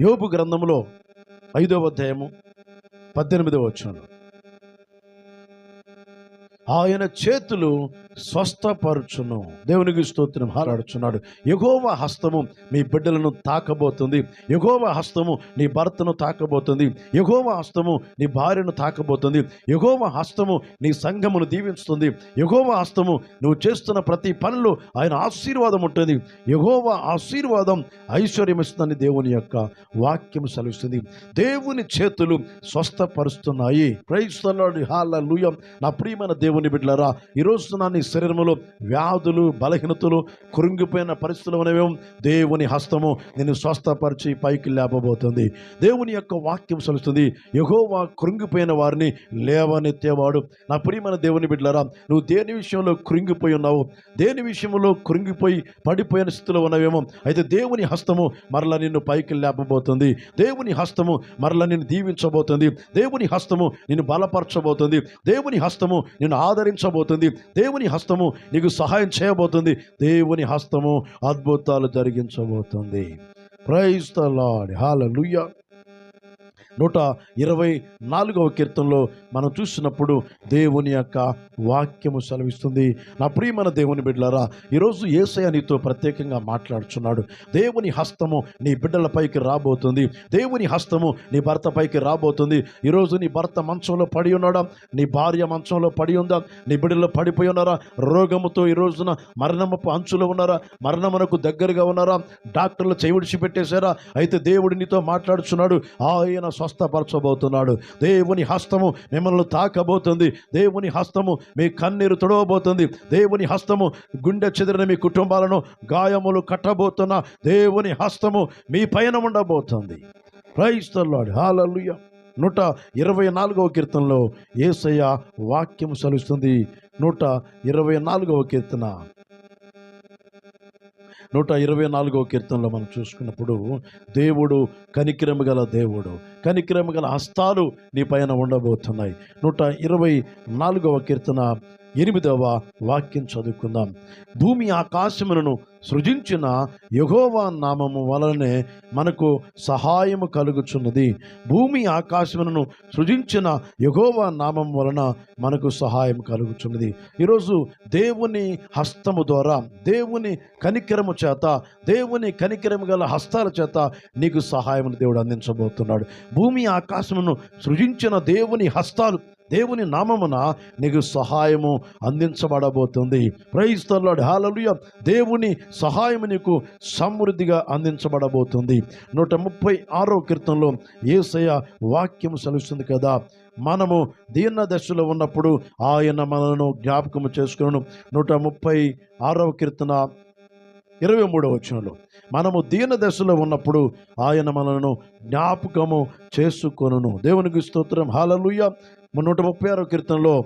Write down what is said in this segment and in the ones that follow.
యోపు గ్రంథంలో ఐదవ అధ్యాయము పద్దెనిమిదవ వచ్చాను ఆయన చేతులు స్వస్థపరుచును. దేవునికి స్తోత్రం హారాడుచున్నాడు ఎగోవ హస్తము మీ బిడ్డలను తాకబోతుంది. ఎగోవ హస్తము నీ భర్తను తాకబోతుంది. ఎగోవ హస్తము నీ భార్యను తాకబోతుంది. ఎగోవ హస్తము నీ సంఘమును దీవిస్తుంది. ఎగోవ హస్తము నువ్వు చేస్తున్న ప్రతి పనిలో ఆయన ఆశీర్వాదం ఉంటుంది. ఎగోవ ఆశీర్వాదం ఐశ్వర్యం ఇస్తుందని దేవుని యొక్క వాక్యం సెలవిస్తుంది. దేవుని చేతులు స్వస్థపరుస్తున్నాయి. క్రైస్తలాడు హాల నా ప్రియమైన దేవుని బిడ్డలరా ఈరోజు నాన్ని నీ శరీరంలో వ్యాధులు బలహీనతలు కురుంగిపోయిన పరిస్థితులు అనేవే దేవుని హస్తము నిన్ను స్వస్థపరిచి పైకి లేపబోతుంది. దేవుని యొక్క వాక్యం సెలుస్తుంది ఎగోవా కృంగిపోయిన వారిని లేవనెత్తేవాడు. నా ప్రియమైన దేవుని బిడ్డలరా నువ్వు దేని విషయంలో కృంగిపోయి ఉన్నావు దేని విషయంలో కృంగిపోయి పడిపోయిన స్థితిలో ఉన్నవేమో అయితే దేవుని హస్తము మరలా నిన్ను పైకి లేపబోతుంది. దేవుని హస్తము మరలా నిన్ను దీవించబోతుంది. దేవుని హస్తము నిన్ను బలపరచబోతుంది. దేవుని హస్తము నిన్ను ఆదరించబోతుంది. దేవుని హస్తము నీకు సహాయం చేయబోతుంది. దేవుని హస్తము అద్భుతాలు జరిగించబోతుంది. ప్రైజ్ ద లార్డ్ హల్లెలూయా నూట ఇరవై నాలుగవ కీర్తనలో మనం చూసినప్పుడు దేవుని యొక్క వాక్యము సెలవిస్తుంది. నా ప్రియమైన దేవుని బిడ్డలారా ఈరోజు ఏసయ నీతో ప్రత్యేకంగా మాట్లాడుచున్నాడు. దేవుని హస్తము నీ బిడ్డలపైకి రాబోతుంది. దేవుని హస్తము నీ భర్త పైకి రాబోతుంది. ఈరోజు నీ భర్త మంచంలో పడి ఉన్నాడా? నీ భార్య మంచంలో పడి ఉందా? నీ బిడ్డలో పడిపోయి ఉన్నారా? రోగముతో ఈ రోజున మరణమపు అంచులో ఉన్నారా? మరణమునకు దగ్గరగా ఉన్నారా? డాక్టర్లు చెవిడిచి పెట్టేశారా అయితే దేవుడు నీతో మాట్లాడుచున్నాడు. ఆయన స్వస్థపరచబోతున్నాడు. దేవుని హస్తము మిమ్మల్ని తాకబోతుంది. దేవుని హస్తము మీ కన్నీరు తొడవబోతుంది. దేవుని హస్తము గుండె చెదిరిన మీ కుటుంబాలను గాయములు కట్టబోతున్న దేవుని హస్తము మీ పైన ఉండబోతుంది. క్రైస్తలాడు హాలలుయ నూట ఇరవై నాలుగవ కీర్తనలో ఏసయ్య వాక్యం సలుస్తుంది. నూట ఇరవై నాలుగవ కీర్తన. నూట ఇరవై నాలుగవ కీర్తనలో మనం చూసుకున్నప్పుడు దేవుడు కనిక్రమ గల దేవుడు కనిక్రమ గల హస్తాలు నీ పైన ఉండబోతున్నాయి. నూట ఇరవై నాలుగవ కీర్తన ఎనిమిదవ వాక్యం చదువుకుందాం. భూమి ఆకాశములను సృజించిన యహోవా నామము వలనే మనకు సహాయము కలుగుచున్నది. భూమి ఆకాశములను సృజించిన యహోవా నామం వలన మనకు సహాయం కలుగుచున్నది. ఈరోజు దేవుని హస్తము ద్వారా దేవుని కనికరము చేత దేవుని కనికరము గల హస్తాల చేత నీకు సహాయం దేవుడు అందించబోతున్నాడు. భూమి ఆకాశమును సృజించిన దేవుని హస్తాలు దేవుని నామమున నీకు సహాయము అందించబడబోతుంది. ప్రైస్తలాడు హాలలుయ దేవుని సహాయము నీకు సమృద్ధిగా అందించబడబోతుంది. నూట ముప్పై ఆరో కీర్తనలో ఏసయ వాక్యం సెలవుస్తుంది కదా. మనము దీన దశలో ఉన్నప్పుడు ఆయన మనను జ్ఞాపకము చేసుకును నూట ముప్పై ఆరవ కీర్తన ఇరవై మూడవ వచనంలో మనము దీన దశలో ఉన్నప్పుడు ఆయన మనలను జ్ఞాపకము చేసుకొనును. దేవునికి స్తోత్రం. హాలలుయ్య నూట ముప్పై ఆరో కీర్తనలో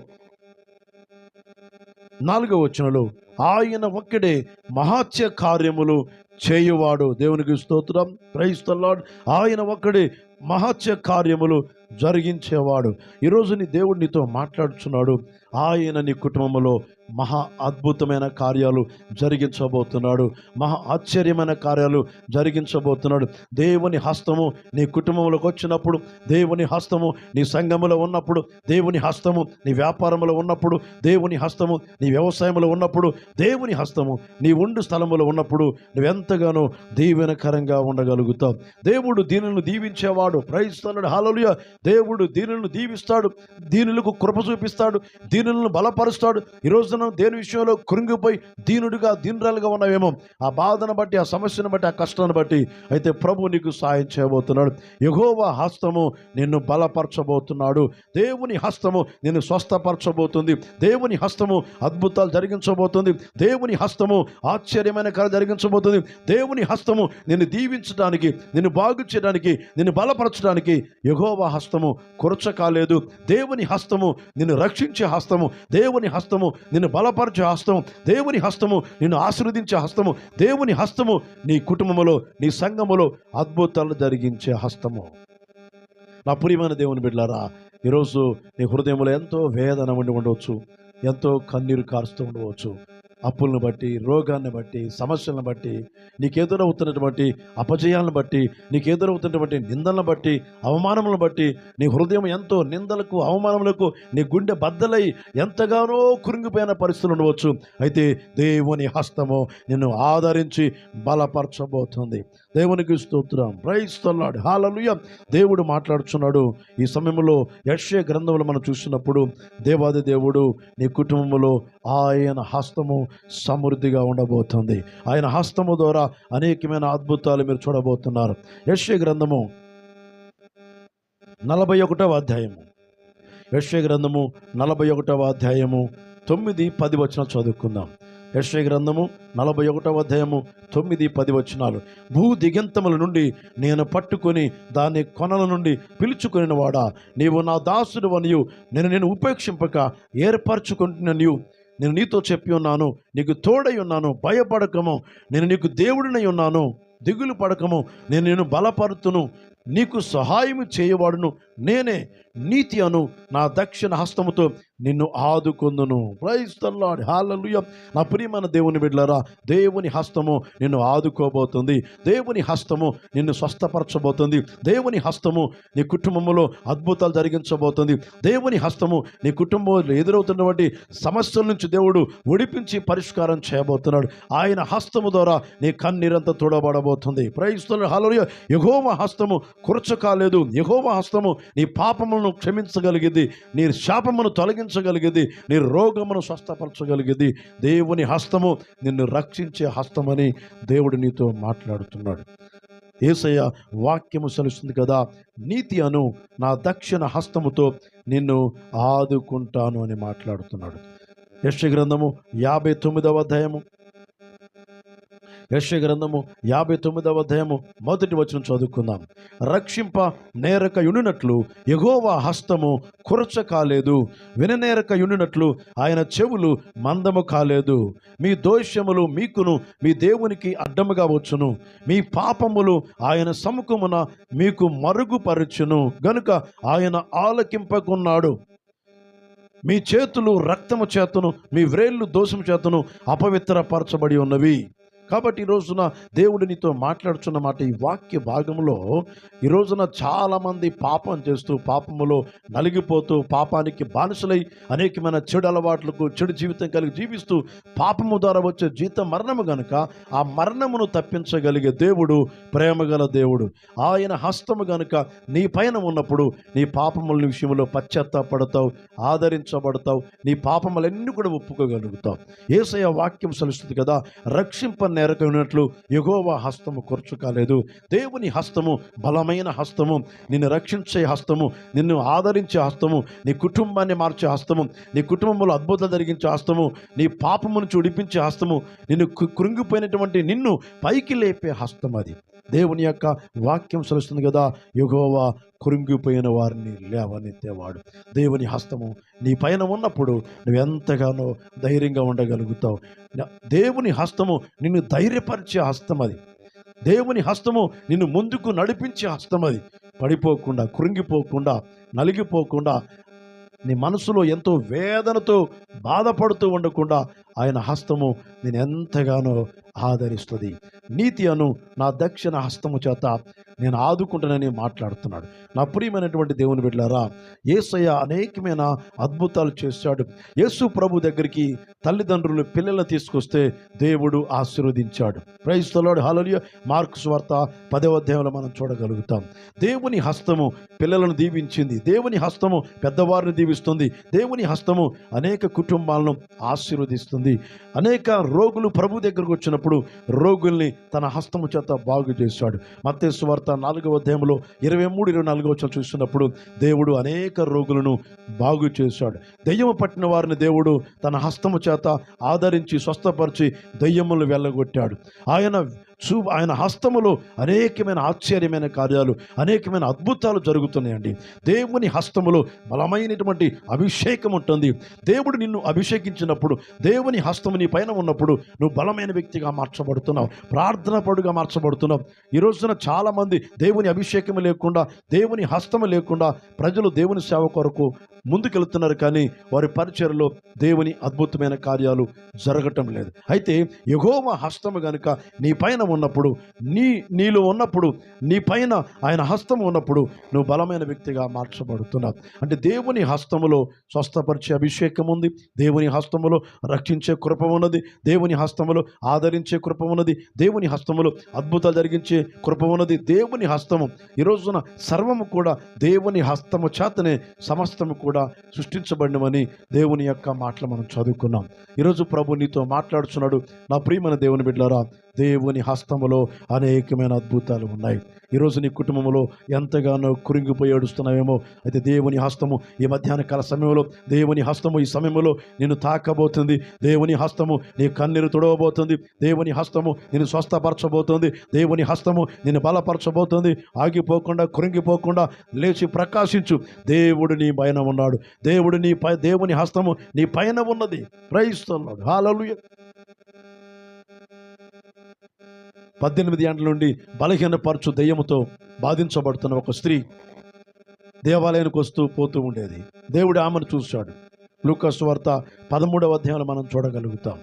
నాలుగవ వచనంలో ఆయన ఒక్కడే మహాత్య కార్యములు చేయువాడు. దేవునికి స్తోత్రం. ప్రైస్తలాడు ఆయన ఒక్కడే మహాత్య కార్యములు జరిగించేవాడు. ఈరోజు నీ దేవుడు నీతో మాట్లాడుచున్నాడు. ఆయన నీ కుటుంబంలో మహా అద్భుతమైన కార్యాలు జరిగించబోతున్నాడు. మహా ఆశ్చర్యమైన కార్యాలు జరిగించబోతున్నాడు. దేవుని హస్తము నీ కుటుంబంలోకి వచ్చినప్పుడు దేవుని హస్తము నీ సంఘములో ఉన్నప్పుడు దేవుని హస్తము నీ వ్యాపారంలో ఉన్నప్పుడు దేవుని హస్తము నీ వ్యవసాయంలో ఉన్నప్పుడు దేవుని హస్తము నీ ఉండు స్థలములో ఉన్నప్పుడు నువ్వెంతగానో దీవెనకరంగా ఉండగలుగుతావు. దేవుడు దీనులను దీవించేవాడు. ప్రైస్తాడు హాలలుయ దేవుడు దీనులను దీవిస్తాడు. దీనులకు కృప చూపిస్తాడు. దీనులను బలపరుస్తాడు. ఈ రోజున దేని విషయంలో కృంగిపోయి దీనుడిగా దీనురాలుగా ఉన్నావేమో ఆ బాధను బట్టి ఆ సమస్యను బట్టి ఆ కష్టాన్ని బట్టి అయితే ప్రభు నీకు సాయం చేయబోతున్నాడు. యహోవా హస్తము నిన్ను బలపరచబోతున్నాడు. దేవుని హస్తము నిన్ను స్వస్థపరచబోతుంది. దేవుని హస్తము అద్భుతాలు జరిగించబోతుంది. దేవుని హస్తము ఆశ్చర్యమైన కళ జరిగించబోతుంది. దేవుని హస్తము నిన్ను దీవించడానికి నిన్ను బాగు చేయడానికి నిన్ను బలపరచడానికి యహోవా హస్తము కురచ కాలేదు. దేవుని హస్తము నిన్ను రక్షించే హస్తము దేవుని హస్తము నిన్ను బలపరిచే హస్తము దేవుని హస్తము నిన్ను ఆశీర్వదించే హస్తము దేవుని హస్తము నీ కుటుంబములో నీ సంఘములో అద్భుతాలు జరిగించే హస్తము. నా ప్రియమైన దేవుని బిడ్డలారా ఈరోజు నీ హృదయంలో ఎంతో వేదన ఉండి ఉండవచ్చు ఎంతో కన్నీరు కారుస్తూ ఉండవచ్చు అప్పులను బట్టి రోగాన్ని బట్టి సమస్యలను బట్టి నీకు ఎదురవుతున్నటువంటి అపజయాలను బట్టి నీకు ఎదురవుతున్నటువంటి నిందలను బట్టి అవమానములను బట్టి నీ హృదయం ఎంతో నిందలకు అవమానములకు నీ గుండె బద్దలై ఎంతగానో కురింగిపోయిన పరిస్థితులు ఉండవచ్చు. అయితే దేవుని హస్తము నిన్ను ఆదరించి బలపరచబోతుంది. దేవునికి స్తోత్రం. ప్రైస్తన్నాడు హాలలుయ. దేవుడు మాట్లాడుచున్నాడు. ఈ సమయంలో యక్షయ గ్రంథంలో మనం చూసినప్పుడు దేవాది దేవుడు నీ కుటుంబంలో ఆయన హస్తము సమృద్ధిగా ఉండబోతుంది. ఆయన హస్తము ద్వారా అనేకమైన అద్భుతాలు మీరు చూడబోతున్నారు. యశ్వ గ్రంథము నలభై ఒకటవ అధ్యాయము. యశ్వ గ్రంథము నలభై ఒకటవ అధ్యాయము తొమ్మిది పది వచనాలు చదువుకుందాం. యశ్వ గ్రంథము నలభై ఒకటవ అధ్యాయము తొమ్మిది పది వచనాలు. భూ దిగంతముల నుండి నేను పట్టుకొని దాని కొనల నుండి పిలుచుకుని వాడా నీవు నా దాసుడు అనియు నేను నేను ఉపేక్షింపక ఏర్పరచుకుంటున్ననియు నేను నీతో చెప్పి ఉన్నాను నీకు తోడై ఉన్నాను భయపడకము. నేను నీకు దేవుడినై ఉన్నాను దిగులు పడకము. నేను నేను బలపరుతును నీకు సహాయము చేయవాడును నేనే నీతి అను నా దక్షిణ హస్తముతో నిన్ను ఆదుకొందును. ప్రైస్తల్లాడు హాలలుయ నా ప్రియమైన దేవుని బిడ్లరా దేవుని హస్తము నిన్ను ఆదుకోబోతుంది. దేవుని హస్తము నిన్ను స్వస్థపరచబోతుంది. దేవుని హస్తము నీ కుటుంబంలో అద్భుతాలు జరిగించబోతుంది. దేవుని హస్తము నీ కుటుంబంలో ఎదురవుతున్నటువంటి సమస్యల నుంచి దేవుడు ఒడిపించి పరిష్కారం చేయబోతున్నాడు. ఆయన హస్తము ద్వారా నీ కన్నీరంతా తోడబడబోతుంది. ప్రైస్తుల హాలలుయ ఎగోమ హస్తము కురచకాలేదు యహోవ హస్తము నీ పాపములను క్షమించగలిగింది నీ శాపమును తొలగించగలిగింది నీ రోగమును స్వస్థపరచగలిగింది దేవుని హస్తము నిన్ను రక్షించే హస్తమని దేవుడు నీతో మాట్లాడుతున్నాడు. ఏసయ్య వాక్యము సలుస్తుంది కదా నీతి అను నా దక్షిణ హస్తముతో నిన్ను ఆదుకుంటాను అని మాట్లాడుతున్నాడు. యక్ష గ్రంథము యాభై తొమ్మిదవ అధ్యాయము. యశ గ్రంథము యాభై తొమ్మిదవ అధ్యాయము మొదటి వచనం చదువుకుందాం. రక్షింప నేరక యునినట్లు ఎగోవా హస్తము కురచ కాలేదు. విననేరక యునినట్లు ఆయన చెవులు మందము కాలేదు. మీ దోష్యములు మీకును మీ దేవునికి అడ్డముగా వచ్చును. మీ పాపములు ఆయన సముఖమున మీకు మరుగుపరచును. గనుక ఆయన ఆలకింపకున్నాడు. మీ చేతులు రక్తము చేతను మీ వ్రేళ్ళు దోషము చేతను అపవిత్రపరచబడి ఉన్నవి. కాబట్టి ఈ రోజున దేవుడు నీతో మాట్లాడుచున్న మాట ఈ వాక్య భాగంలో ఈ రోజున చాలామంది పాపం చేస్తూ పాపములో నలిగిపోతూ పాపానికి బానిసలై అనేకమైన చెడు అలవాట్లకు చెడు జీవితం కలిగి జీవిస్తూ పాపము ద్వారా వచ్చే జీతం మరణము గనుక ఆ మరణమును తప్పించగలిగే దేవుడు ప్రేమగల దేవుడు. ఆయన హస్తము గనుక నీ పైన ఉన్నప్పుడు నీ పాపముల విషయంలో పశ్చాత్తాపడతావు ఆదరించబడతావు నీ పాపములన్నీ కూడా ఒప్పుకోగలుగుతావు. ఏసయ వాక్యం సలుస్తుంది కదా రక్షింపనే పేరు ఉన్నట్లు ఎగోవ హస్తము ఖర్చు కాలేదు. దేవుని హస్తము బలమైన హస్తము నిన్ను రక్షించే హస్తము నిన్ను ఆదరించే హస్తము నీ కుటుంబాన్ని మార్చే హస్తము నీ కుటుంబంలో అద్భుతాలు జరిగించే హస్తము నీ పాపమును చూడిపించే హస్తము నిన్ను కృంగిపోయినటువంటి నిన్ను పైకి లేపే హస్తం అది దేవుని యొక్క వాక్యం సలుస్తుంది కదా యుగోవా కృంగిపోయిన వారిని లేవనెత్తేవాడు. దేవుని హస్తము నీ పైన ఉన్నప్పుడు నువ్వు ఎంతగానో ధైర్యంగా ఉండగలుగుతావు. దేవుని హస్తము నిన్ను ధైర్యపరిచే హస్తం అది. దేవుని హస్తము నిన్ను ముందుకు నడిపించే హస్తం అది. పడిపోకుండా కృంగిపోకుండా నలిగిపోకుండా నీ మనసులో ఎంతో వేదనతో బాధపడుతూ ఉండకుండా ఆయన హస్తము నేను ఎంతగానో ఆదరిస్తుంది. నీతి అను నా దక్షిణ హస్తము చేత నేను ఆదుకుంటానని మాట్లాడుతున్నాడు. నా ప్రియమైనటువంటి దేవుని బిడ్డారా యేసయ్య అనేకమైన అద్భుతాలు చేశాడు. యేసు ప్రభు దగ్గరికి తల్లిదండ్రులు పిల్లలను తీసుకొస్తే దేవుడు ఆశీర్వదించాడు. ప్రైస్తలాడు హాలలియ మార్క్స్ వార్త పదవ అధ్యాయంలో మనం చూడగలుగుతాం. దేవుని హస్తము పిల్లలను దీవించింది. దేవుని హస్తము పెద్దవారిని దీవిస్తుంది. దేవుని హస్తము అనేక కుటుంబాలను ఆశీర్వదిస్తుంది. అనేక రోగులు ప్రభు దగ్గరకు వచ్చినప్పుడు రోగుల్ని తన హస్తము చేత బాగు చేశాడు. మత్తేసు వార్త నాలుగవ అధ్యాయంలో ఇరవై మూడు ఇరవై నాలుగవ వచ్చిన చూసినప్పుడు దేవుడు అనేక రోగులను బాగు చేశాడు. దెయ్యము పట్టిన వారిని దేవుడు తన హస్తము చేత ఆదరించి స్వస్థపరిచి దెయ్యములు వెళ్ళగొట్టాడు ఆయన చూ ఆయన హస్తములో అనేకమైన ఆశ్చర్యమైన కార్యాలు అనేకమైన అద్భుతాలు జరుగుతున్నాయండి. దేవుని హస్తములో బలమైనటువంటి అభిషేకం ఉంటుంది. దేవుడు నిన్ను అభిషేకించినప్పుడు దేవుని హస్తము నీ పైన ఉన్నప్పుడు నువ్వు బలమైన వ్యక్తిగా మార్చబడుతున్నావు ప్రార్థన పడుగా మార్చబడుతున్నావు. ఈ రోజున చాలామంది దేవుని అభిషేకం లేకుండా దేవుని హస్తము లేకుండా ప్రజలు దేవుని సేవ కొరకు ముందుకెళ్తున్నారు కానీ వారి పరిచయలో దేవుని అద్భుతమైన కార్యాలు జరగటం లేదు. అయితే యహోవ హస్తము గనుక నీ పైన ఉన్నప్పుడు నీ నీలో ఉన్నప్పుడు నీ పైన ఆయన హస్తం ఉన్నప్పుడు నువ్వు బలమైన వ్యక్తిగా మార్చబడుతున్నావు. అంటే దేవుని హస్తములో స్వస్థపరిచే అభిషేకం ఉంది. దేవుని హస్తములో రక్షించే కృప ఉన్నది. దేవుని హస్తములో ఆదరించే కృప ఉన్నది. దేవుని హస్తములో అద్భుతాలు జరిగించే కృప ఉన్నది. దేవుని హస్తము ఈ రోజున సర్వము కూడా దేవుని హస్తము చేతనే సమస్తము కూడా సృష్టించబడినమని దేవుని యొక్క మాటలు మనం చదువుకున్నాం. ఈరోజు ప్రభు నీతో మాట్లాడుచున్నాడు. నా ప్రియమైన దేవుని బిడ్డలారా దేవుని హస్తములో అనేకమైన అద్భుతాలు ఉన్నాయి. ఈరోజు నీ కుటుంబంలో ఎంతగానో కురింగిపోయి ఏడుస్తున్నావేమో. అయితే దేవుని హస్తము ఈ మధ్యాహ్న కాల సమయంలో దేవుని హస్తము ఈ సమయంలో నిన్ను తాకబోతుంది. దేవుని హస్తము నీ కన్నీరు తుడవబోతుంది. దేవుని హస్తము నిన్ను స్వస్థపరచబోతుంది. దేవుని హస్తము నిన్ను బలపరచబోతుంది. ఆగిపోకుండా కురింగిపోకుండా లేచి ప్రకాశించు. దేవుడు నీ పైన ఉన్నాడు. దేవుడు నీ పై దేవుని హస్తము నీ పైన ఉన్నది. ప్రయిస్తున్నాడు హాలలుయ పద్దెనిమిది ఏండ్ల నుండి బలహీనపరచు దెయ్యముతో బాధించబడుతున్న ఒక స్త్రీ దేవాలయానికి వస్తూ పోతూ ఉండేది. దేవుడు ఆమెను చూశాడు. లూకస్ వార్త పదమూడవ అధ్యాయంలో మనం చూడగలుగుతాం.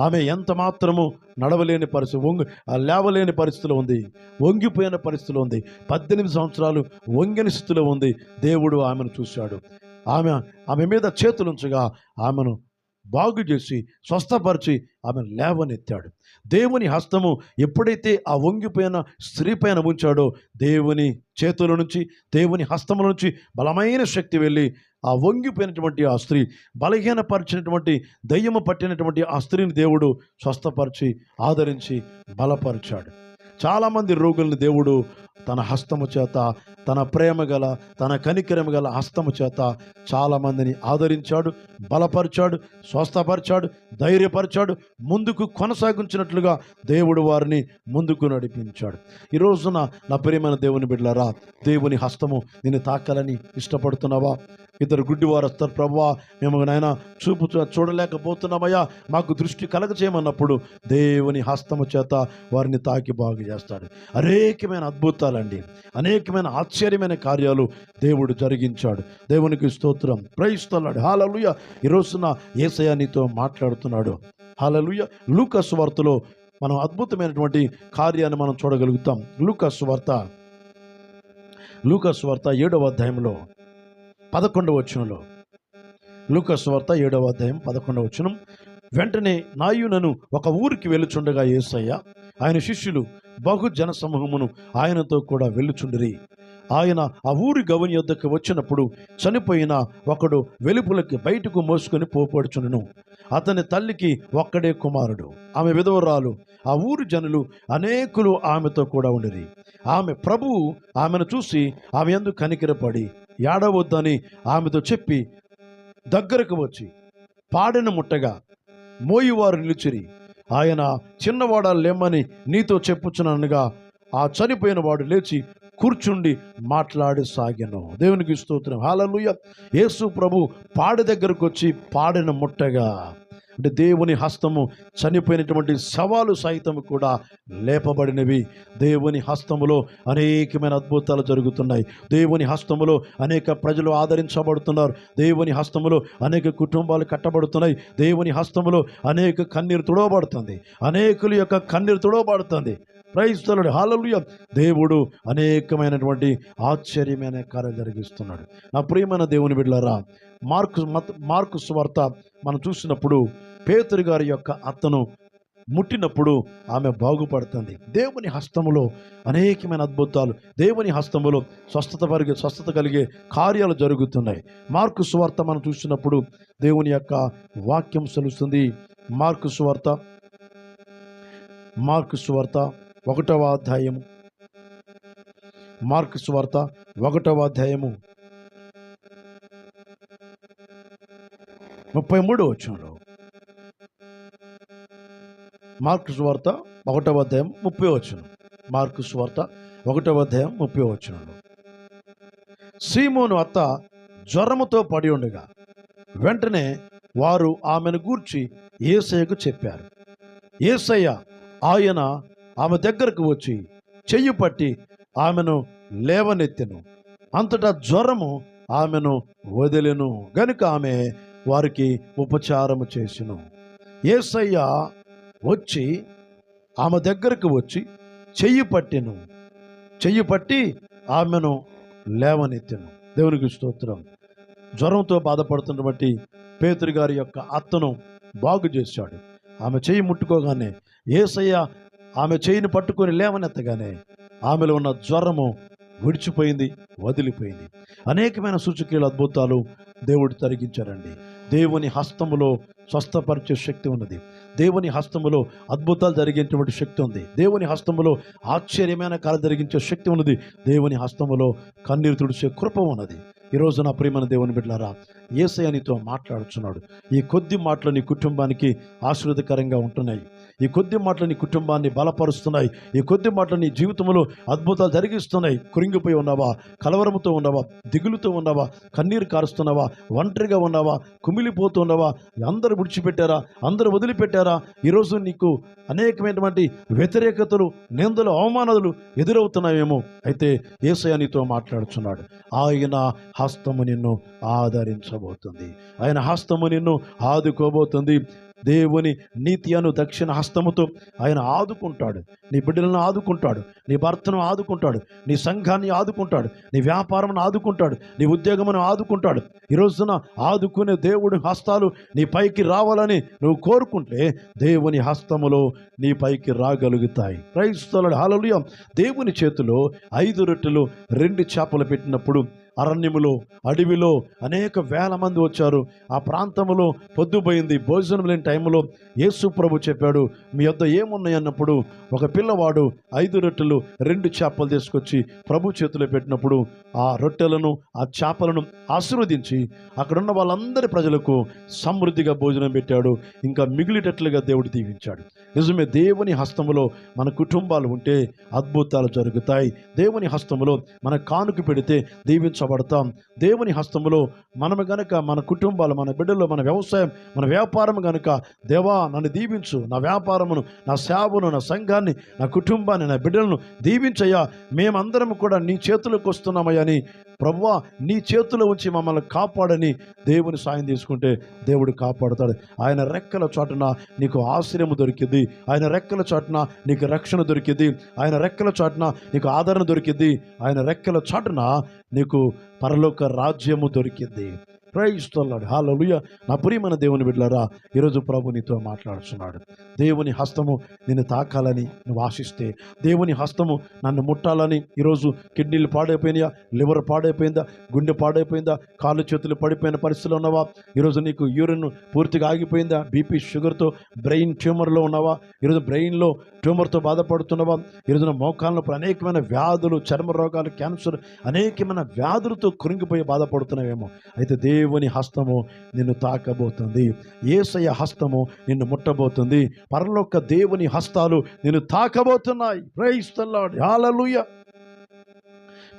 ఆమె ఎంత మాత్రము నడవలేని పరిస్థితి వంగి లేవలేని పరిస్థితిలో ఉంది వంగిపోయిన పరిస్థితిలో ఉంది పద్దెనిమిది సంవత్సరాలు వంగిన స్థితిలో ఉంది. దేవుడు ఆమెను చూశాడు. ఆమె ఆమె మీద చేతులుంచగా ఆమెను బాగు చేసి స్వస్థపరిచి ఆమె లేవనెత్తాడు. దేవుని హస్తము ఎప్పుడైతే ఆ వంగిపోయిన స్త్రీ పైన ఉంచాడో దేవుని చేతుల నుంచి దేవుని హస్తముల నుంచి బలమైన శక్తి వెళ్ళి ఆ వంగిపోయినటువంటి ఆ స్త్రీ బలహీనపరిచినటువంటి దయ్యము పట్టినటువంటి ఆ స్త్రీని దేవుడు స్వస్థపరిచి ఆదరించి బలపరిచాడు. చాలామంది రోగుల్ని దేవుడు తన హస్తము చేత తన ప్రేమ గల తన కనికరము గల హస్తము చేత చాలామందిని ఆదరించాడు బలపరిచాడు స్వస్థపరిచాడు ధైర్యపరిచాడు ముందుకు కొనసాగించినట్లుగా దేవుడు వారిని ముందుకు నడిపించాడు. ఈ రోజున నా ప్రియమైన దేవుని బిడ్డలరా దేవుని హస్తము నేను తాకాలని ఇష్టపడుతున్నావా? ఇద్దరు గుడ్డివారు వస్తారు ప్రభువా మేము నాయన చూపు చూడలేకపోతున్నామయ్యా మాకు దృష్టి కలగచేయమన్నప్పుడు దేవుని హస్తము చేత వారిని తాకి బాగు చేస్తాడు. అనేకమైన అద్భుతాలు అద్భుతాలండి అనేకమైన ఆశ్చర్యమైన కార్యాలు దేవుడు జరిగించాడు. దేవునికి స్తోత్రం. ప్రయిస్తున్నాడు హాలలుయ ఈరోజున రోజున నీతో మాట్లాడుతున్నాడు. హాలలుయ లూకస్ వార్తలో మనం అద్భుతమైనటువంటి కార్యాన్ని మనం చూడగలుగుతాం. లూకస్ వార్త. లూకస్ వార్త ఏడవ అధ్యాయంలో పదకొండవ వచనంలో. లూకస్ వార్త ఏడవ అధ్యాయం పదకొండవ వచనం. వెంటనే నాయునను ఒక ఊరికి వెళ్ళుచుండగా యేసయ్య ఆయన శిష్యులు బహు జన సమూహమును ఆయనతో కూడా వెళ్ళుచుండిరి. ఆయన ఆ ఊరి గవని యొద్దకు వచ్చినప్పుడు చనిపోయిన ఒకడు వెలుపులకి బయటకు మోసుకొని పోపడుచును అతని తల్లికి ఒక్కడే కుమారుడు. ఆమె విధవరాలు ఆ ఊరి జనులు అనేకులు ఆమెతో కూడా ఉండిరి. ఆమె ప్రభువు ఆమెను చూసి ఆమె ఎందుకు కనికిరపడి ఏడవద్దని ఆమెతో చెప్పి దగ్గరకు వచ్చి పాడిన ముట్టగా మోయివారు నిలిచిరి. ఆయన చిన్నవాడ లేమని నీతో చెప్పుచునగా ఆ చనిపోయిన వాడు లేచి కూర్చుండి మాట్లాడి సాగాను దేవునికి స్తోత్రం. హాలలుయ యేసు ప్రభు పాడి దగ్గరకు వచ్చి పాడిన ముట్టగా. అంటే దేవుని హస్తము చనిపోయినటువంటి శవాలు సహితము కూడా లేపబడినవి. దేవుని హస్తములో అనేకమైన అద్భుతాలు జరుగుతున్నాయి. దేవుని హస్తములో అనేక ప్రజలు ఆదరించబడుతున్నారు. దేవుని హస్తములో అనేక కుటుంబాలు కట్టబడుతున్నాయి. దేవుని హస్తములో అనేక కన్నీరు తుడవబడుతుంది. అనేకుల యొక్క కన్నీరు తుడవబడుతుంది. క్రైస్తవుడు హాలలుయ దేవుడు అనేకమైనటువంటి ఆశ్చర్యమైన కార్యం జరిగిస్తున్నాడు. నా ప్రియమైన దేవుని బిడ్డలరా మార్కు మార్కు స్వార్త మనం చూసినప్పుడు పేతురు గారి యొక్క అత్తను ముట్టినప్పుడు ఆమె బాగుపడుతుంది. దేవుని హస్తములో అనేకమైన అద్భుతాలు దేవుని హస్తములో స్వస్థత పరిగే స్వస్థత కలిగే కార్యాలు జరుగుతున్నాయి. మార్కు సువార్త మనం చూసినప్పుడు దేవుని యొక్క వాక్యం సలుస్తుంది. మార్కు సువార్త మార్కు సువార్త ఒకటవ అధ్యాయము మార్కు సువార్త ఒకటవ అధ్యాయము. ముప్పై మూడో వచ్చంలో మార్కు వార్త ఒకటవ అధ్యాయం ముప్పై వచ్చును మార్కు స్వార్త ఒకటవ అధ్యాయం ముప్పై వచ్చును సీమోను అత్త జ్వరముతో పడి ఉండగా వెంటనే వారు ఆమెను గూర్చి ఏసయ్యకు చెప్పారు. ఏసయ్య ఆయన ఆమె దగ్గరకు వచ్చి చెయ్యి పట్టి ఆమెను లేవనెత్తెను. అంతటా జ్వరము ఆమెను వదిలెను. గనుక ఆమె వారికి ఉపచారము చేసిన. ఏసయ్య వచ్చి ఆమె దగ్గరకు వచ్చి చెయ్యి పట్టెను. చెయ్యి పట్టి ఆమెను లేవనెత్తాను. దేవునికి స్తోత్రం. జ్వరంతో బాధపడుతున్నటువంటి పేతురు గారి యొక్క అత్తను బాగు చేశాడు. ఆమె చెయ్యి ముట్టుకోగానే ఏసయ్య ఆమె చెయ్యిని పట్టుకొని లేవనెత్తగానే ఆమెలో ఉన్న జ్వరము విడిచిపోయింది వదిలిపోయింది. అనేకమైన సూచక్రియలు అద్భుతాలు దేవుడు తరిగించారండి దేవుని హస్తములో స్వస్థపరిచే శక్తి ఉన్నది. దేవుని హస్తములో అద్భుతాలు జరిగేటువంటి శక్తి ఉంది. దేవుని హస్తములో ఆశ్చర్యమైన కాలం జరిగించే శక్తి ఉన్నది. దేవుని హస్తములో కన్నీరు తుడిచే కృప ఉన్నది. ఈరోజు నా ప్రియమైన దేవుని బిడ్డలారా ఏసయ్య నీతో మాట్లాడుచున్నాడు. ఈ కొద్ది మాటలు నీ కుటుంబానికి ఆశీర్వదకరంగా ఉంటున్నాయి. ఈ కొద్ది మాటలు నీ కుటుంబాన్ని బలపరుస్తున్నాయి. ఈ కొద్ది మాటలు నీ జీవితంలో అద్భుతాలు జరిగిస్తున్నాయి. కురింగిపోయి ఉన్నావా? కలవరముతో ఉన్నావా? దిగులుతో ఉన్నావా? కన్నీరు కారుస్తున్నావా? ఒంటరిగా ఉన్నావా? కుమిలిపోతున్నావా అందరు విడిచిపెట్టారా? అందరు వదిలిపెట్టారా? ఈరోజు నీకు అనేకమైనటువంటి వ్యతిరేకతలు నిందలు అవమానాలు ఎదురవుతున్నాయేమో. అయితే ఏసయ్య నీతో మాట్లాడుచున్నాడు. ఆయన హస్తము నిన్ను ఆదరించబోతుంది ఆయన హస్తము నిన్ను ఆదుకోబోతుంది. దేవుని నీతి అను దక్షిణ హస్తముతో ఆయన ఆదుకుంటాడు. నీ బిడ్డలను ఆదుకుంటాడు. నీ భర్తను ఆదుకుంటాడు. నీ సంఘాన్ని ఆదుకుంటాడు. నీ వ్యాపారం ఆదుకుంటాడు. నీ ఉద్యోగమును ఆదుకుంటాడు. ఈ రోజున ఆదుకునే దేవుడి హస్తాలు నీ పైకి రావాలని నువ్వు కోరుకుంటే దేవుని హస్తములో నీ పైకి రాగలుగుతాయి. క్రైస్తవుల హాలలుయ దేవుని చేతిలో ఐదు రొట్టెలు రెండు చేపలు పెట్టినప్పుడు అరణ్యములో అడవిలో అనేక వేల మంది వచ్చారు. ఆ ప్రాంతంలో పొద్దుపోయింది భోజనం లేని టైంలో యేసు ప్రభు చెప్పాడు మీ వద్ద ఏమున్నాయి? అన్నప్పుడు ఒక పిల్లవాడు ఐదు రొట్టెలు రెండు చేపలు తీసుకొచ్చి ప్రభు చేతిలో పెట్టినప్పుడు ఆ రొట్టెలను ఆ చేపలను ఆశీర్వదించి అక్కడున్న వాళ్ళందరి ప్రజలకు సమృద్ధిగా భోజనం పెట్టాడు. ఇంకా మిగిలిటట్లుగా దేవుడు దీవించాడు. నిజమే దేవుని హస్తములో మన కుటుంబాలు ఉంటే అద్భుతాలు జరుగుతాయి. దేవుని హస్తములో మన కానుక పెడితే సహాయపడతాం దేవుని హస్తములో మనము గనుక మన కుటుంబాలు మన బిడ్డలు మన వ్యవసాయం మన వ్యాపారం గనుక దేవా నన్ను దీవించు. నా వ్యాపారమును నా సేవను నా సంఘాన్ని నా కుటుంబాన్ని నా బిడ్డలను దీవించయ్యా. మేమందరం కూడా నీ చేతులకు వస్తున్నామయ్యా అని ప్రభువా నీ చేతిలో ఉంచి మమ్మల్ని కాపాడని దేవుని సాయం తీసుకుంటే దేవుడు కాపాడుతాడు. ఆయన రెక్కల చాటున నీకు ఆశ్రయము దొరికింది. ఆయన రెక్కల చాటున నీకు రక్షణ దొరికింది. ఆయన రెక్కల చాటున నీకు ఆదరణ దొరికింది. ఆయన రెక్కల చాటున నీకు పరలోక రాజ్యము దొరికింది. ప్రయిస్తున్నాడు హాలలుయ నా ప్రియమైన దేవుని బిడ్డలారా ఈరోజు ప్రభు నీతో మాట్లాడుతున్నాడు. దేవుని హస్తము నిన్ను తాకాలని నువ్వు ఆశిస్తే దేవుని హస్తము నన్ను ముట్టాలని ఈరోజు కిడ్నీలు పాడైపోయినాయా? లివర్ పాడైపోయిందా? గుండె పాడైపోయిందా? కాళ్ళు చేతులు పడిపోయిన పరిస్థితిలో ఉన్నావా? ఈరోజు నీకు యూరిన్ పూర్తిగా ఆగిపోయిందా? బీపీ షుగర్తో బ్రెయిన్ ట్యూమర్లో ఉన్నావా? ఈరోజు బ్రెయిన్లో ట్యూమర్తో బాధపడుతున్నావా? ఈరోజున మోకాళ్ళలో అనేకమైన వ్యాధులు చర్మ రోగాలు క్యాన్సర్ అనేకమైన వ్యాధులతో కురింగిపోయి బాధపడుతున్నావేమో. అయితే దేవుని హస్తము నిన్ను తాకబోతుంది. ఏసయ హస్తము నిన్ను ముట్టబోతుంది. పరలోక దేవుని హస్తాలు నిన్ను తాకబోతున్నాయి. Praise Talladu hallelujah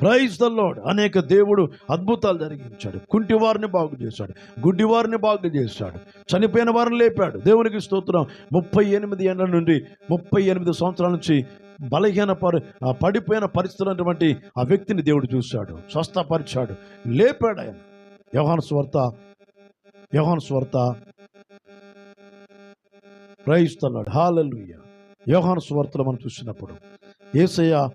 praise the అనేక దేవుడు అద్భుతాలు జరిగించాడు. కుంటి వారిని బాగు చేశాడు. గుడ్డి వారిని బాగు చేశాడు. చనిపోయిన వారిని లేపాడు. దేవునికి స్తోత్రం. ముప్పై ఎనిమిది ఏళ్ళ నుండి ముప్పై ఎనిమిది సంవత్సరాల నుంచి బలహీన పరి పడిపోయిన పరిస్థితులు ఆ వ్యక్తిని దేవుడు చూశాడు. స్వస్థపరిచాడు. లేపాడు ఆయన. యోహాను స్వార్త యోహాను స్వార్త. ప్రయోగిస్తున్నాడు హాలలుయ్య యోహాను స్వార్తలు మనం చూసినప్పుడు ఏసయ్య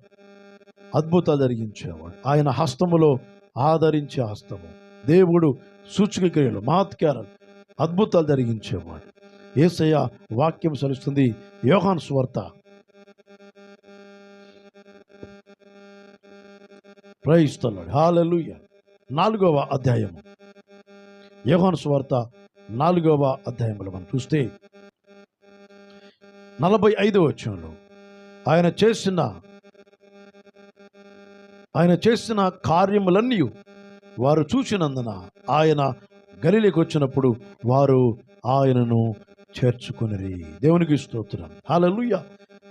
అద్భుతాలు జరిగించేవాడు. ఆయన హస్తములో ఆదరించే హస్తము. దేవుడు సూచక క్రియలు మహత్కారాలు అద్భుతాలు జరిగించేవాడు. ఏసయ్య వాక్యం సలుస్తుంది యోహాన్ స్వార్త. ప్రయోగిస్తున్నాడు హాలలుయ నాలుగవ అధ్యాయము. యోహాను సువార్త నాలుగవ అధ్యాయంలో మనం చూస్తే నలభై ఐదవ వచ్చంలో ఆయన చేసిన ఆయన చేసిన కార్యములన్నీ వారు చూసినందున ఆయన గలిలోకి వచ్చినప్పుడు వారు ఆయనను చేర్చుకుని దేవునికి స్తోత్రం. హాలూయ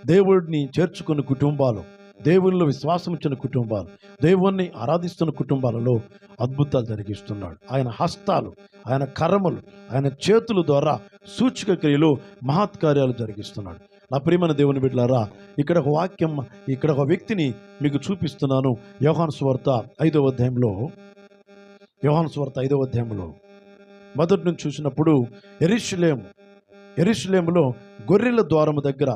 దేవుడిని చేర్చుకున్న కుటుంబాలు దేవుల్లో విశ్వాసం ఇచ్చిన కుటుంబాలు దేవుణ్ణి ఆరాధిస్తున్న కుటుంబాలలో అద్భుతాలు జరిగిస్తున్నాడు. ఆయన హస్తాలు ఆయన కర్మలు ఆయన చేతుల ద్వారా సూచిక క్రియలు మహత్కార్యాలు జరిగిస్తున్నాడు. నా ప్రియమైన దేవుని బిడ్డలారా ఇక్కడ ఒక వాక్యం ఇక్కడ ఒక వ్యక్తిని మీకు చూపిస్తున్నాను. యోహాన్ స్వార్త ఐదవ అధ్యాయంలో యోహాన్ స్వార్త ఐదవ అధ్యాయంలో. మొదటి నుంచి చూసినప్పుడు ఎరిషులేము ఎరిశ్లేములో గొర్రెల ద్వారము దగ్గర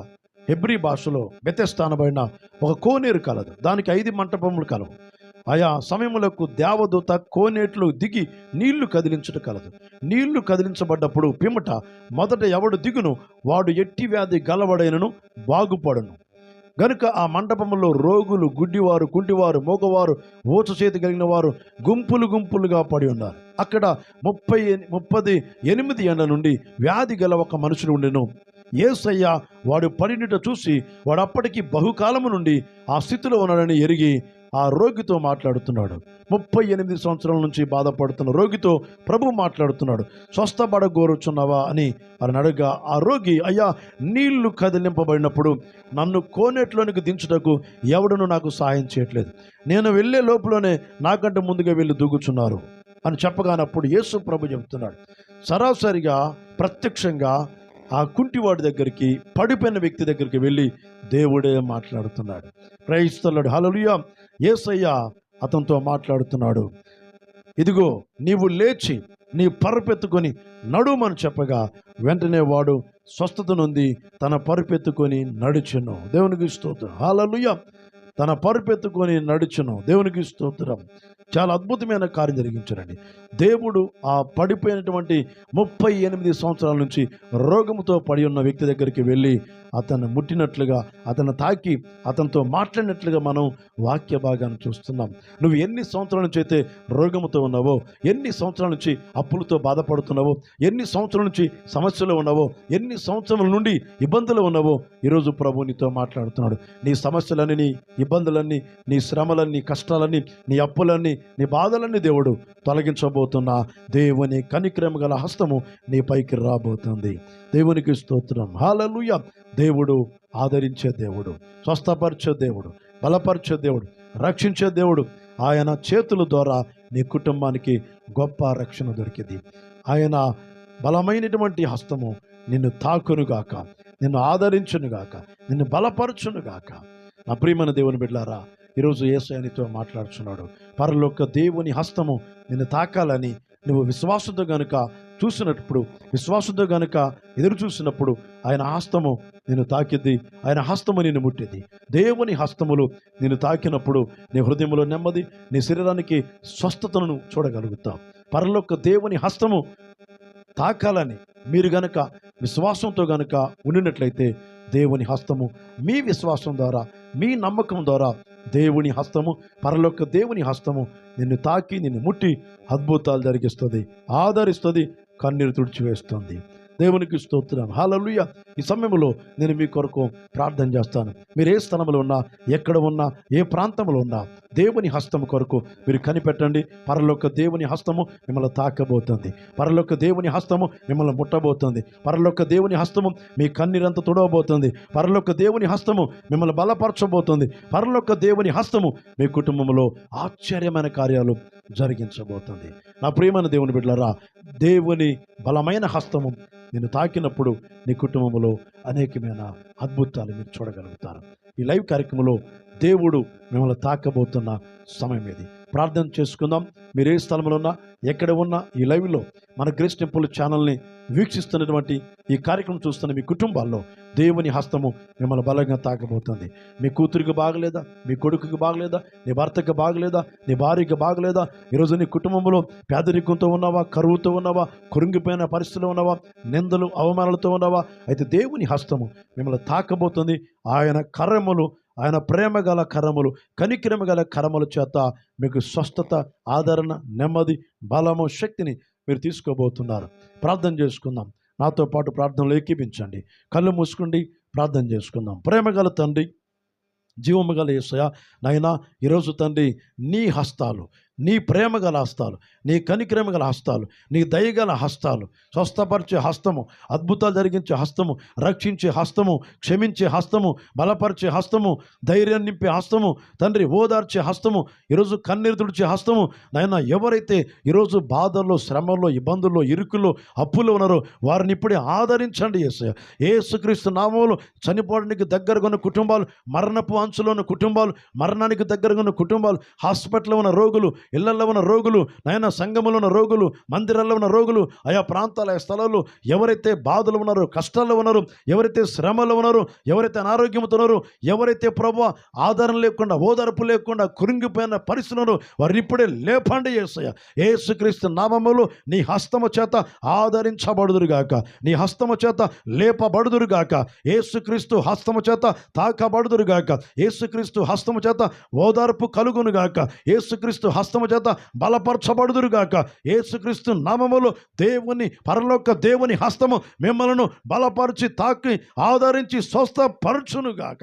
హెబ్రి భాషలో బెతెస్తానబడిన ఒక కోనేరు కలదు. దానికి ఐదు మంటపములు కలవు. ఆయా సమయములకు దేవదూత కోనేట్లో దిగి నీళ్ళు కదిలించుట కలదు. నీళ్ళు కదిలించబడ్డప్పుడు పిమ్మట మొదట ఎవడు దిగును వాడు ఎట్టి వ్యాధి గలవడైనను బాగుపడను. గనుక ఆ మండపంలో రోగులు గుడ్డివారు కుంటివారు మోగవారు ఓచ చేతి కలిగిన వారు గుంపులు గుంపులుగా పడి ఉన్నారు. అక్కడ ముప్పై ముప్పది ఎనిమిది ఎండ నుండి వ్యాధి గల ఒక మనుషులు ఉండెను. ఏసయ్య వాడు పడినట చూసి వాడు అప్పటికి బహుకాలము నుండి ఆ స్థితిలో ఉన్నాడని ఎరిగి ఆ రోగితో మాట్లాడుతున్నాడు. ముప్పై ఎనిమిది సంవత్సరాల నుంచి బాధపడుతున్న రోగితో ప్రభు మాట్లాడుతున్నాడు. స్వస్థపడగోరుచున్నావా? అని అని అడగగా ఆ రోగి అయ్యా నీళ్ళు కదిలింపబడినప్పుడు నన్ను కోనేట్లోనికి దించుటకు ఎవడను నాకు సహాయం చేయట్లేదు. నేను వెళ్ళే లోపలనే నాకంటే ముందుగా వెళ్ళి దూకుచున్నారు. అని చెప్పగానప్పుడు యేసు ప్రభు చెబుతున్నాడు సరాసరిగా ప్రత్యక్షంగా ఆ కుంటివాడి దగ్గరికి పడిపోయిన వ్యక్తి దగ్గరికి వెళ్ళి దేవుడే మాట్లాడుతున్నాడు. క్రైస్తలుడు హలలుయ ఏసయ్య అతనితో మాట్లాడుతున్నాడు. ఇదిగో నీవు లేచి నీ పరుపెత్తుకొని నడుమని చెప్పగా వెంటనే వాడు స్వస్థత నుండి తన పరుపెత్తుకొని నడుచును. దేవునికి స్తోత్రం. హాలలుయ తన పరుపెత్తుకొని నడుచును. దేవునికి స్తోత్రం. చాలా అద్భుతమైన కార్యం జరిగించారండి దేవుడు ఆ పడిపోయినటువంటి ముప్పై ఎనిమిది సంవత్సరాల నుంచి రోగముతో పడి ఉన్న వ్యక్తి దగ్గరికి వెళ్ళి అతను ముట్టినట్లుగా అతను తాకి అతనితో మాట్లాడినట్లుగా మనం వాక్య భాగాన్ని చూస్తున్నాం. నువ్వు ఎన్ని సంవత్సరాల నుంచి అయితే రోగముతో ఉన్నావో ఎన్ని సంవత్సరాల నుంచి అప్పులతో బాధపడుతున్నావో ఎన్ని సంవత్సరాల నుంచి సమస్యలు ఉన్నావో ఎన్ని సంవత్సరాల నుండి ఇబ్బందులు ఉన్నావో ఈరోజు ప్రభు నీతో మాట్లాడుతున్నాడు. నీ సమస్యలన్నీ నీ ఇబ్బందులన్నీ నీ శ్రమలన్నీ కష్టాలన్నీ నీ అప్పులన్నీ నీ బాధలన్నీ దేవుడు తొలగించబోతున్న దేవుని కనిక్రమ గల హస్తము నీ పైకి రాబోతుంది. దేవునికి స్తోత్రం. హాలలుయ దేవుడు ఆదరించే దేవుడు స్వస్థపరిచే దేవుడు బలపరిచే దేవుడు రక్షించే దేవుడు ఆయన చేతుల ద్వారా నీ కుటుంబానికి గొప్ప రక్షణ దొరికింది. ఆయన బలమైనటువంటి హస్తము నిన్ను తాకునుగాక నిన్ను ఆదరించునుగాక నిన్ను బలపరచునుగాక. నా ప్రియమైన దేవుని బిడ్డారా ఈరోజు ఏసయానితో మాట్లాడుచున్నాడు. పరలోక దేవుని హస్తము నిన్ను తాకాలని నువ్వు విశ్వాసంతో గనుక చూసినప్పుడు విశ్వాసంతో గనుక ఎదురు చూసినప్పుడు ఆయన హస్తము నేను తాకిద్ది ఆయన హస్తము నేను ముట్టింది. దేవుని హస్తములు నేను తాకినప్పుడు నీ హృదయంలో నెమ్మది నీ శరీరానికి స్వస్థతను చూడగలుగుతావు పరలోక దేవుని హస్తము తాకాలని మీరు గనక విశ్వాసంతో గనక ఉండినట్లయితే దేవుని హస్తము మీ విశ్వాసం ద్వారా మీ నమ్మకం ద్వారా దేవుని హస్తము పరలోక దేవుని హస్తము నిన్ను తాకి నిన్ను ముట్టి అద్భుతాలు జరిగిస్తుంది ఆదరిస్తుంది కన్నీరు తుడిచివేస్తుంది. దేవునికి స్తోత్రం. హాలలుయ ఈ సమయంలో నేను మీ కొరకు ప్రార్థన చేస్తాను. మీరు ఏ స్థలంలో ఉన్నా ఎక్కడ ఉన్నా ఏ ప్రాంతంలో ఉన్నా దేవుని హస్తము కొరకు మీరు కనిపెట్టండి. పరలోక దేవుని హస్తము మిమ్మల్ని తాకబోతుంది. పరలోక దేవుని హస్తము మిమ్మల్ని ముట్టబోతుంది. పరలోక దేవుని హస్తము మీ కన్నీరంతా తుడవబోతుంది. పరలోక దేవుని హస్తము మిమ్మల్ని బలపరచబోతుంది. పరలోక దేవుని హస్తము మీ కుటుంబంలో ఆశ్చర్యమైన కార్యాలు జరిగించబోతుంది. నా ప్రియమైన దేవుని బిడ్డలరా దేవుని బలమైన హస్తము నేను తాకినప్పుడు నీ కుటుంబంలో అనేకమైన అద్భుతాలు మీరు చూడగలుగుతారు. ఈ లైవ్ కార్యక్రమంలో దేవుడు మిమ్మల్ని తాకబోతున్న సమయం ఇది. ప్రార్థన చేసుకుందాం. మీరు ఏ స్థలంలో ఉన్నా ఎక్కడ ఉన్నా ఈ లైవ్లో మన గ్రేస్ టెంపుల్ ఛానల్ని వీక్షిస్తున్నటువంటి ఈ కార్యక్రమం చూస్తున్న మీ కుటుంబాల్లో దేవుని హస్తము మిమ్మల్ని బలంగా తాకబోతుంది. మీ కూతురికి బాగలేదా? మీ కొడుకుకి బాగలేదా? నీ భర్తకి బాగలేదా? నీ భార్యకి బాగలేదా? ఈరోజు నీ కుటుంబంలో పేదరికంతో ఉన్నావా? కరువుతో ఉన్నావా? కురుంగిపోయిన పరిస్థితిలో ఉన్నావా? నిందలు అవమానాలతో ఉన్నావా? అయితే దేవుని హస్తము మిమ్మల్ని తాకబోతుంది. ఆయన కర్రములు ఆయన ప్రేమ గల కరములు కనిక్రమ గల కరముల చేత మీకు స్వస్థత ఆదరణ నెమ్మది బలము శక్తిని మీరు తీసుకోబోతున్నారు. ప్రార్థన చేసుకుందాం. నాతో పాటు ప్రార్థనలో ఏకీపించండి. కళ్ళు మూసుకోండి ప్రార్థన చేసుకుందాం. ప్రేమ గల తండ్రి జీవము గల ఏసయ నాయన ఈరోజు తండ్రి నీ హస్తాలు నీ ప్రేమ గల హస్తాలు నీ కనిక్రమ గల హస్తాలు నీ దయగల హస్తాలు స్వస్థపరిచే హస్తము అద్భుతాలు జరిగించే హస్తము రక్షించే హస్తము క్షమించే హస్తము బలపరిచే హస్తము ధైర్యం నింపే హస్తము తండ్రి ఓదార్చే హస్తము ఈరోజు కన్నీరు తుడిచే హస్తము నాయన ఎవరైతే ఈరోజు బాధల్లో శ్రమల్లో ఇబ్బందుల్లో ఇరుకుల్లో అప్పులు ఉన్నారో వారిని ఇప్పుడే ఆదరించండి ఏసుక్రీస్తు నామంలో చనిపోవడానికి దగ్గరగా ఉన్న కుటుంబాలు మరణపు అంచులో ఉన్న కుటుంబాలు మరణానికి దగ్గరగా ఉన్న కుటుంబాలు హాస్పిటల్లో ఉన్న రోగులు ఇళ్ళలో ఉన్న రోగులు నాయన సంఘములో ఉన్న రోగులు మందిరాల్లో ఉన్న రోగులు ఆయా ప్రాంతాల స్థలాలు ఎవరైతే బాధలు ఉన్నారో కష్టాల్లో ఉన్నారో ఎవరైతే శ్రమలో ఉన్నారో ఎవరైతే అనారోగ్యంతో ఉన్నారో ఎవరైతే ప్రభు ఆధారం లేకుండా ఓదార్పు లేకుండా కురింగిపోయిన పరిస్థితులు ఉన్నారో వారిని ఇప్పుడే లేపండి ఏసయ్య ఏసుక్రీస్తు నామములు నీ హస్తము చేత ఆదరించబడుదురుగాక. నీ హస్తము చేత లేపబడుదురుగాక. ఏసుక్రీస్తు హస్తము చేత తాకబడుదురుగాక. ఏసుక్రీస్తు హస్తము చేత ఓదార్పు కలుగునుగాక. ఏసుక్రీస్తు హస్త హస్తము చేత బలపరచబడుదురుగాక ఏసుక్రీస్తు నామములో దేవుని పరలోక దేవుని హస్తము మిమ్మలను బలపరిచి తాకి ఆదరించి స్వస్థపరచునుగాక